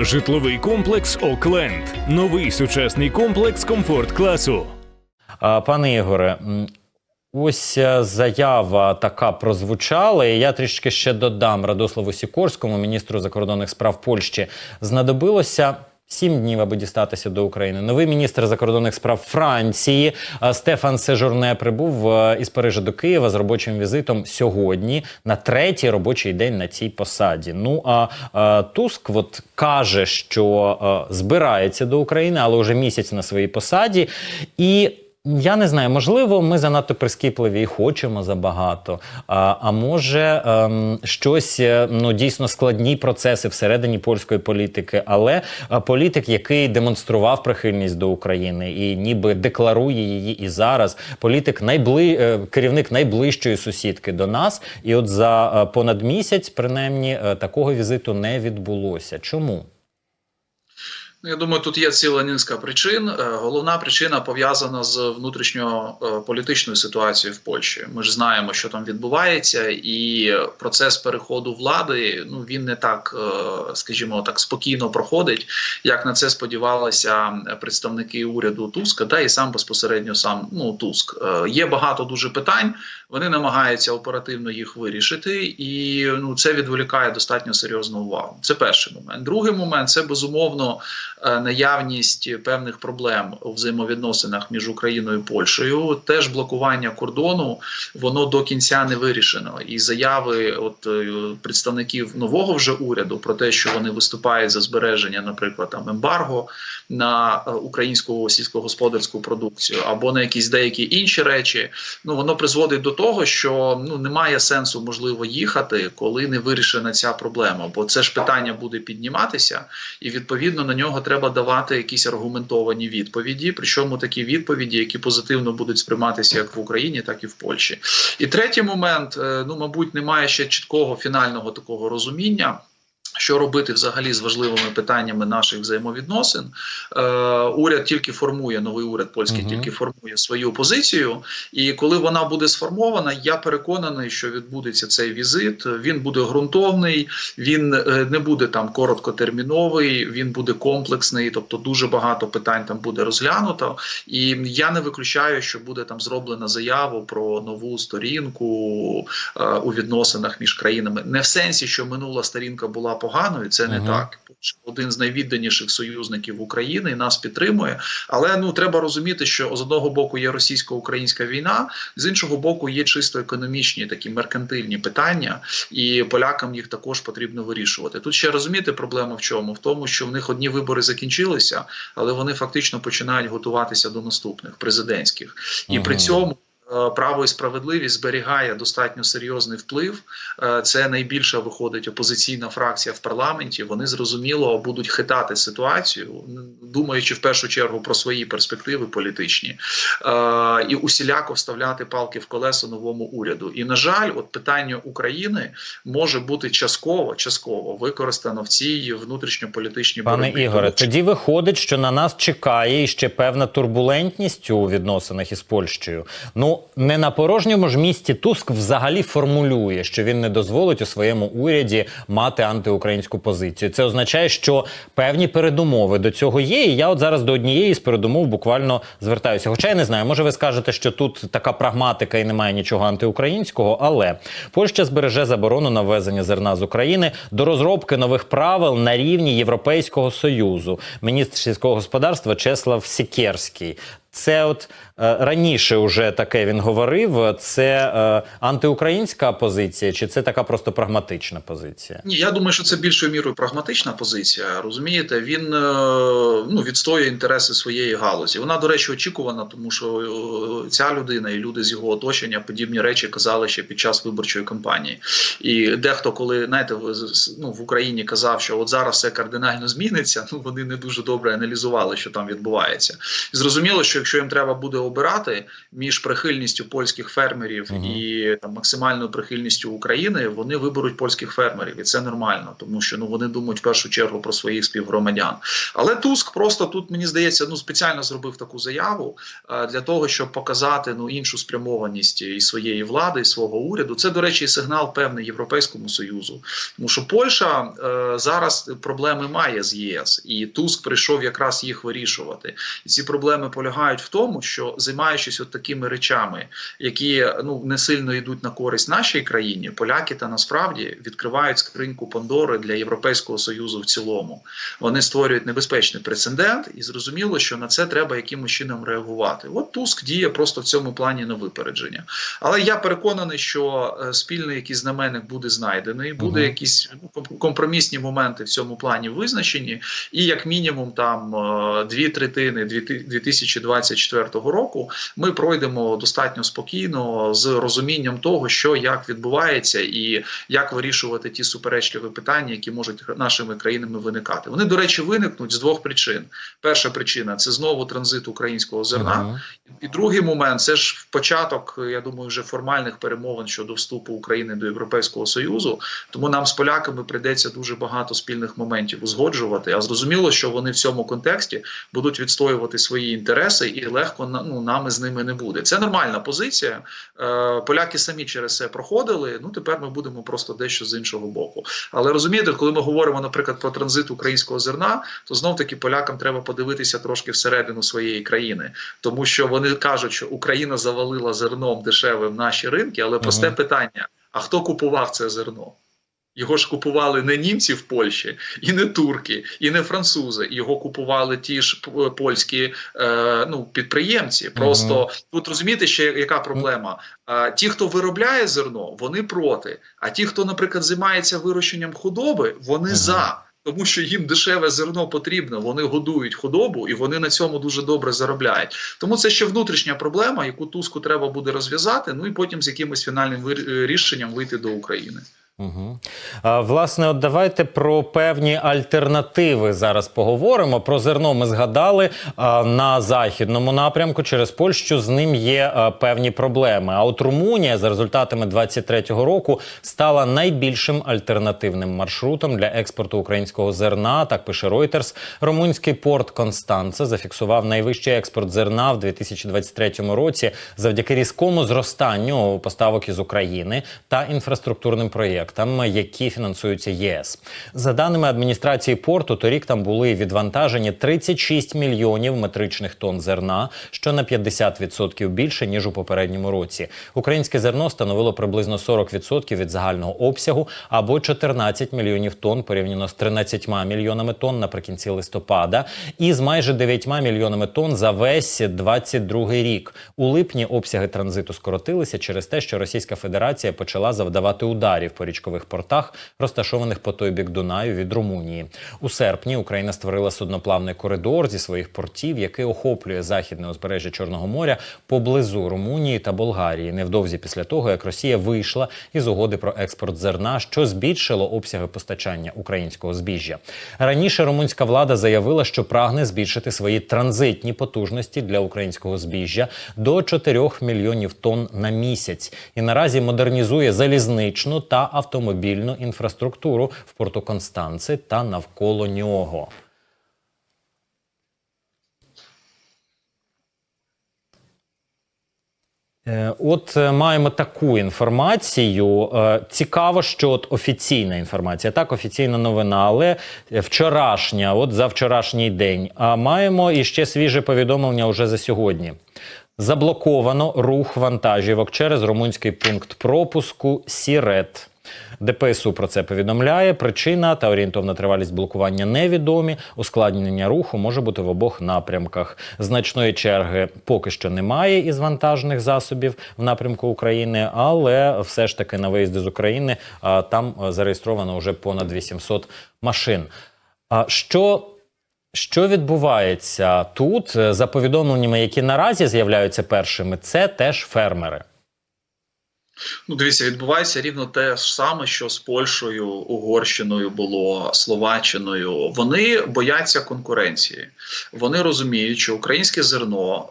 Житловий комплекс Окленд. Новий сучасний комплекс комфорт класу. Пане Ігоре, ось е, заява така прозвучала, і я трішки ще додам Радославу Сікорському, міністру закордонних справ Польщі. Знадобилося. Сім днів, аби дістатися до України. Новий міністр закордонних справ Франції е, Стефан Сежурне прибув е, із Парижа до Києва з робочим візитом сьогодні на третій робочий день на цій посаді. Ну а е, Туск от каже, що збирається до України, але вже місяць на своїй посаді. І я не знаю, можливо, ми занадто прискіпливі і хочемо забагато. А, а може, ем, щось е, ну дійсно складні процеси всередині польської політики, але е, політик, який демонстрував прихильність до України і ніби декларує її і зараз. Політик найбли... е, керівник найближчої сусідки до нас. І от за понад місяць, принаймні, такого візиту не відбулося. Чому? Ну, Я думаю, тут є ціла низка причин. Е, Головна причина пов'язана з внутрішньополітичною ситуацією в Польщі. Ми ж знаємо, що там відбувається, і процес переходу влади ну він не так, е, скажімо так, спокійно проходить, як на це сподівалися представники уряду Туска, та і сам безпосередньо сам ну Туск. Е, Є багато дуже питань. Вони намагаються оперативно їх вирішити, і ну це відволікає достатньо серйозну увагу. Це перший момент. Другий момент це безумовно е, наявність певних проблем у взаємовідносинах між Україною і Польщею. Теж блокування кордону воно до кінця не вирішено. І заяви от е, представників нового вже уряду про те, що вони виступають за збереження, наприклад, там ембарго на е, українську сільськогосподарську продукцію або на якісь деякі інші речі. Ну воно призводить до того, що ну немає сенсу можливо їхати, коли не вирішена ця проблема. Бо це ж питання буде підніматися, і відповідно на нього треба давати якісь аргументовані відповіді. Причому такі відповіді, які позитивно будуть сприйматися як в Україні, так і в Польщі. І третій момент: е, ну мабуть, немає ще чіткого фінального такого розуміння. Що робити взагалі з важливими питаннями наших взаємовідносин? Е, уряд тільки формує новий уряд польський, Мгм. тільки формує свою позицію. І коли вона буде сформована, я переконаний, що відбудеться цей візит. Він буде ґрунтовний, він е, не буде там короткотерміновий, він буде комплексний, тобто дуже багато питань там буде розглянуто. І я не виключаю, що буде там зроблена заява про нову сторінку е, у відносинах між країнами. Не в сенсі, що минула сторінка була поганою, це не Мгм. так. Один з найвідданіших союзників України і нас підтримує. Але ну треба розуміти, що з одного боку є російсько-українська війна, з іншого боку, є чисто економічні такі меркантильні питання, і полякам їх також потрібно вирішувати. Тут ще розуміти проблема в чому? В тому, що в них одні вибори закінчилися, але вони фактично починають готуватися до наступних президентських, і при цьому. Е, Право і справедливість зберігає достатньо серйозний вплив. Е, Це найбільша виходить опозиційна фракція в парламенті. Вони зрозуміло будуть хитати ситуацію, думаючи в першу чергу про свої перспективи політичні, е, і усіляко вставляти палки в колеса новому уряду. І на жаль, от питання України може бути частково частково використано в цій внутрішньополітичній Пане. Ігоре, тоді виходить, що на нас чекає ще певна турбулентність у відносинах із Польщею. Ну не на порожньому ж місці Туск взагалі формулює, що він не дозволить у своєму уряді мати антиукраїнську позицію. Це означає, що певні передумови до цього є. І я от зараз до однієї з передумов буквально звертаюся. Хоча я не знаю, може ви скажете, що тут така прагматика і немає нічого антиукраїнського, але Польща збереже заборону на ввезення зерна з України до розробки нових правил на рівні Європейського союзу. Міністр сільського господарства Чеслав Сікерський. Це от раніше вже таке він говорив. Це е, антиукраїнська позиція, чи це така просто прагматична позиція? Ні, я думаю, що це більшою мірою прагматична позиція. Розумієте, він е, ну відстоює інтереси своєї галузі. Вона, до речі, очікувана, тому що е, ця людина і люди з його оточення подібні речі казали ще під час виборчої кампанії. І дехто, коли знаєте, ну, в Україні казав, що от зараз все кардинально зміниться. Ну вони не дуже добре аналізували, що там відбувається. І зрозуміло, що якщо їм треба буде обирати між прихильністю польських фермерів Мгм. і там максимальною прихильністю України, вони виберуть польських фермерів, і це нормально, тому що ну вони думають в першу чергу про своїх співгромадян. Але Туск просто тут мені здається, ну спеціально зробив таку заяву е, для того, щоб показати ну іншу спрямованість і своєї влади, і свого уряду. Це до речі, сигнал певний Європейському союзу. Тому що Польща е, зараз проблеми має з ЄС, і Туск прийшов якраз їх вирішувати. І ці проблеми полягають в тому, що займаючись от такими речами, які ну не сильно йдуть на користь нашій країні, поляки та насправді відкривають скриньку Пандори для Європейського союзу в цілому. Вони створюють небезпечний прецедент, і зрозуміло, що на це треба якимось чином реагувати. От Туск діє просто в цьому плані на випередження. Але я переконаний, що е, спільний якийсь знаменник буде знайдений, буде Мгм. якісь ну, компромісні моменти в цьому плані визначені, і як мінімум там е, дві третини дві ти- 2024 року ми пройдемо достатньо спокійно з розумінням того, що як відбувається, і як вирішувати ті суперечливі питання, які можуть нашими країнами виникати. Вони, до речі, виникнуть з двох причин. Перша причина це знову транзит українського зерна. Мгм. І другий момент це ж початок, я думаю, вже формальних перемовин щодо вступу України до Європейського Союзу. Тому нам з поляками прийдеться дуже багато спільних моментів узгоджувати. А зрозуміло, що вони в цьому контексті будуть відстоювати свої інтереси, і легко на- ну, нами з ними не буде. Це нормальна позиція. Е, поляки самі через це проходили. Ну тепер ми будемо просто дещо з іншого боку. Але розумієте, коли ми говоримо, наприклад, про транзит українського зерна, то знов таки полякам треба подивитися трошки всередину своєї країни, тому що вони кажуть, що Україна завалила зерном дешевим наші ринки, але просте Мгм. питання: а хто купував це зерно? Його ж купували не німці в Польщі, і не турки, і не французи. Його купували ті ж польські е, ну, підприємці. Просто тут розумієте, ще яка проблема? Е, ті, хто виробляє зерно, вони проти. А ті, хто, наприклад, займається вирощенням худоби, вони Мгм. за. Тому що їм дешеве зерно потрібно, вони годують худобу і вони на цьому дуже добре заробляють. Тому це ще внутрішня проблема, яку туску треба буде розв'язати. Ну і потім з якимось фінальним рішенням вийти до України. Угу. А, власне, от давайте про певні альтернативи зараз поговоримо. Про зерно ми згадали а, на західному напрямку через Польщу. З ним є а, певні проблеми. А от Румунія за результатами 23-го року стала найбільшим альтернативним маршрутом для експорту українського зерна. Так пише Reuters. Румунський порт Констанце зафіксував найвищий експорт зерна в 2023 році завдяки різкому зростанню поставок із України та інфраструктурним проєктам, які фінансуються ЄС. За даними адміністрації порту, торік там були відвантажені 36 мільйонів метричних тонн зерна, що на 50% більше ніж у попередньому році. Українське зерно становило приблизно 40% від загального обсягу або 14 мільйонів тонн порівняно з 13 мільйонами тонн наприкінці листопада, і з майже 9 мільйонами тонн за весь 22 рік. У липні обсяги транзиту скоротилися через те, що Російська Федерація почала завдавати ударів по річкових портах, розташованих по той бік Дунаю від Румунії. У серпні Україна створила судноплавний коридор зі своїх портів, який охоплює західне узбережжя Чорного моря поблизу Румунії та Болгарії. Невдовзі після того, як Росія вийшла із угоди про експорт зерна, що збільшило обсяги постачання українського збіжжя. Раніше румунська влада заявила, що прагне збільшити свої транзитні потужності для українського збіжжя до 4 мільйонів тонн на місяць і наразі модернізує залізничну та автомобільну інфраструктуру в порту Констанци та навколо нього. Е, От е, маємо таку інформацію. Е, Цікаво, що от офіційна інформація, так, офіційна новина, але вчорашня, от за вчорашній день. А маємо іще свіже повідомлення уже за сьогодні. Заблоковано рух вантажівок через румунський пункт пропуску Сірет. ДПСУ про це повідомляє. Причина та орієнтовна тривалість блокування невідомі. Ускладнення руху може бути в обох напрямках. Значної черги поки що немає із вантажних засобів в напрямку України, але все ж таки на виїзди з України там зареєстровано вже понад 800 машин. А що що відбувається тут за повідомленнями, які наразі з'являються першими, це теж фермери. Ну, дивіться, відбувається рівно те ж саме, що з Польщею, Угорщиною було, Словаччиною. Вони бояться конкуренції. Вони розуміють, що українське зерно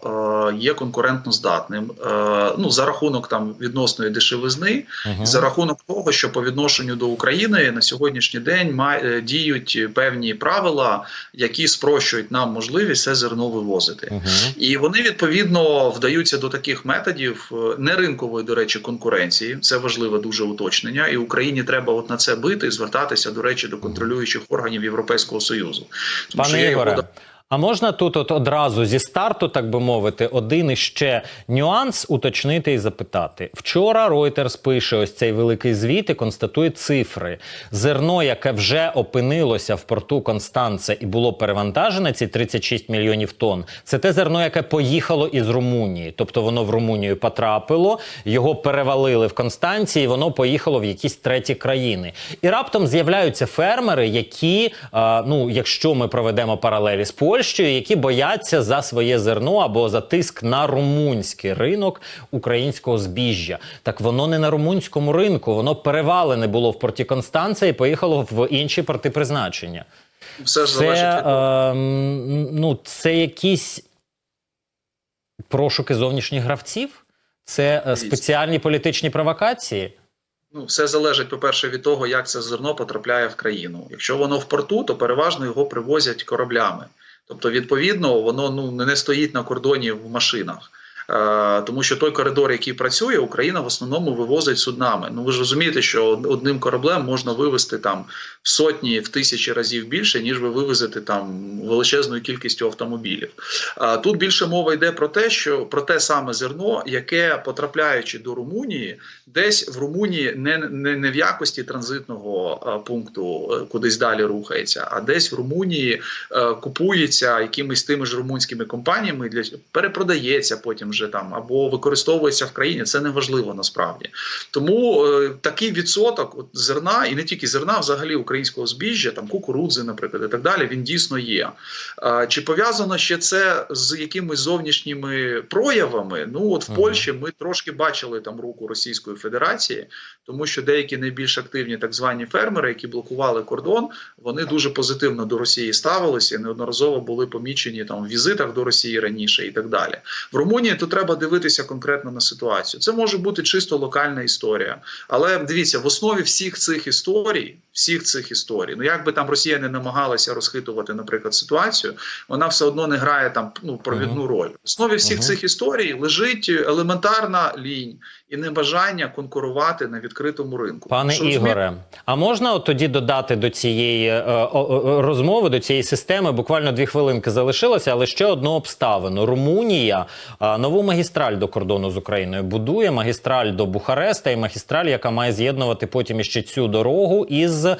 е, є конкурентно здатним е, ну, за рахунок там відносної дешевизни, Угу. за рахунок того, що по відношенню до України на сьогоднішній день має, е, діють певні правила, які спрощують нам можливість це зерно вивозити. Угу. І вони відповідно вдаються до таких методів е, не ринкової, до речі, конкуренції. Це важливе дуже уточнення. І Україні треба от на це бити і звертатися, до речі, до контролюючих органів Європейського союзу. Тому що Пане є Ігоре, угода- а можна тут от одразу зі старту, так би мовити, один іще нюанс уточнити і запитати. Вчора Reuters пише ось цей великий звіт і констатує цифри. Зерно, яке вже опинилося в порту Констанце і було перевантажене, ці 36 мільйонів тонн, це те зерно, яке поїхало із Румунії. Тобто воно в Румунію потрапило, його перевалили в Констанції, воно поїхало в якісь треті країни. І раптом з'являються фермери, які, а, ну, якщо ми проведемо паралелі з Польщею, які бояться за своє зерно або за тиск на румунський ринок українського збіжжя. Так воно не на румунському ринку, воно перевалене було в порті Констанція і поїхало в інші порти призначення. все ж Це, залежить е, ну, це якісь прошуки зовнішніх гравців? Це е, спеціальні політичні провокації? Ну, все залежить, по-перше, від того, як це зерно потрапляє в країну. Якщо воно в порту, то переважно його привозять кораблями. Тобто, відповідно, воно ну не стоїть на кордоні в машинах. Е, тому що той коридор, який працює, Україна в основному вивозить суднами. Ну ви ж розумієте, що одним кораблем можна вивезти там в сотні, в тисячі разів більше, ніж ви вивезете там величезною кількістю автомобілів. Тут більше мова йде про те, що про те саме зерно, яке потрапляючи до Румунії, десь в Румунії не, не, не в якості транзитного е, пункту е, кудись далі рухається, а десь в Румунії купується якимись тими ж румунськими компаніями для перепродається потім вже там або використовується в країні. Це не важливо насправді. Тому е, такий відсоток от, зерна, і не тільки зерна, взагалі українського збіжжя, там кукурудзи, наприклад, і так далі, він дійсно є. Е, чи пов'язано ще це з якимись зовнішніми проявами? Ну от в Мгм. Польщі ми трошки бачили там руку Російської Федерації, тому що деякі найбільш активні так звані фермери, які блокували кордон, вони дуже позитивно до Росії ставилися і неодноразово були помічені там в візитах до Росії раніше і так далі. В Румунії то треба дивитися конкретно на ситуацію. Це може бути чисто локальна історія. Але дивіться, в основі всіх цих історій, всіх цих історій, ну як би там Росія не намагалася розхитувати, наприклад, ситуацію, вона все одно не грає там ну провідну роль. В основі всіх Мгм. цих історій лежить елементарна лінь і небажання конкурувати на відкритому ринку. Пане Що? Ігоре, а можна от тоді додати до цієї е, розмови, до цієї системи? Буквально дві хвилинки залишилося, але ще одну обставину. Румунія е, нову магістраль до кордону з Україною будує магістраль до Бухареста і магістраль, яка має з'єднувати потім іще цю дорогу із е,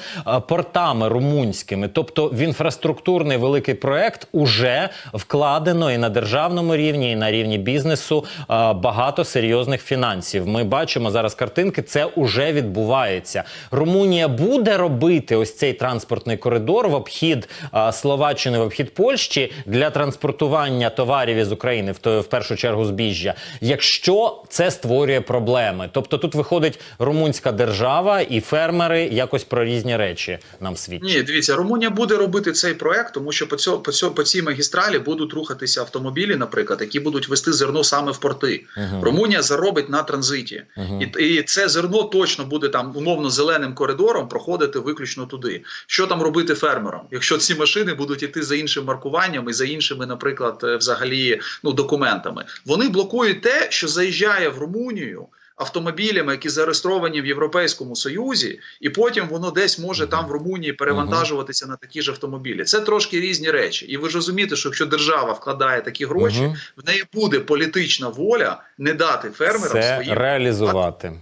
портами румунськими. Тобто в інфраструктурний великий проект уже вкладено і на державному рівні, і на рівні бізнесу е, багато серйозних фінансів. Ми бачимо зараз картинки. Це уже відбувається. Румунія буде робити ось цей транспортний коридор в обхід е, Словаччини, в обхід Польщі для транспортування товарів із України, в в першу чергу збіжжя, якщо це створює проблеми. Тобто тут виходить румунська держава і фермери якось про різні речі нам свідчать. Ні, дивіться, Румунія буде робити цей проект, тому що по цьому по цьому по цій магістралі будуть рухатися автомобілі, наприклад, які будуть вести зерно саме в порти. Мгм. Румунія заробить на транзиті, Мгм. і, і це зерно точно буде там умовно зеленим коридором проходити виключно туди. Що там робити фермерам, якщо ці машини будуть іти за іншим маркуванням і за іншими, наприклад, е, взагалі ну документами? Вони блокують те, що заїжджає в Румунію. Автомобілями, які зареєстровані в Європейському Союзі, і потім воно десь може там в Румунії перевантажуватися на такі ж автомобілі. Це трошки різні речі. І ви ж розумієте, що якщо держава вкладає такі гроші, Мгм. в неї буде політична воля не дати фермерам це свої реалізувати.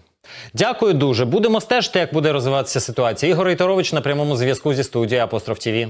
Дякую дуже. Будемо стежити, як буде розвиватися ситуація. Ігор Іторович на прямому зв'язку зі студією Апостроф ТІВІ.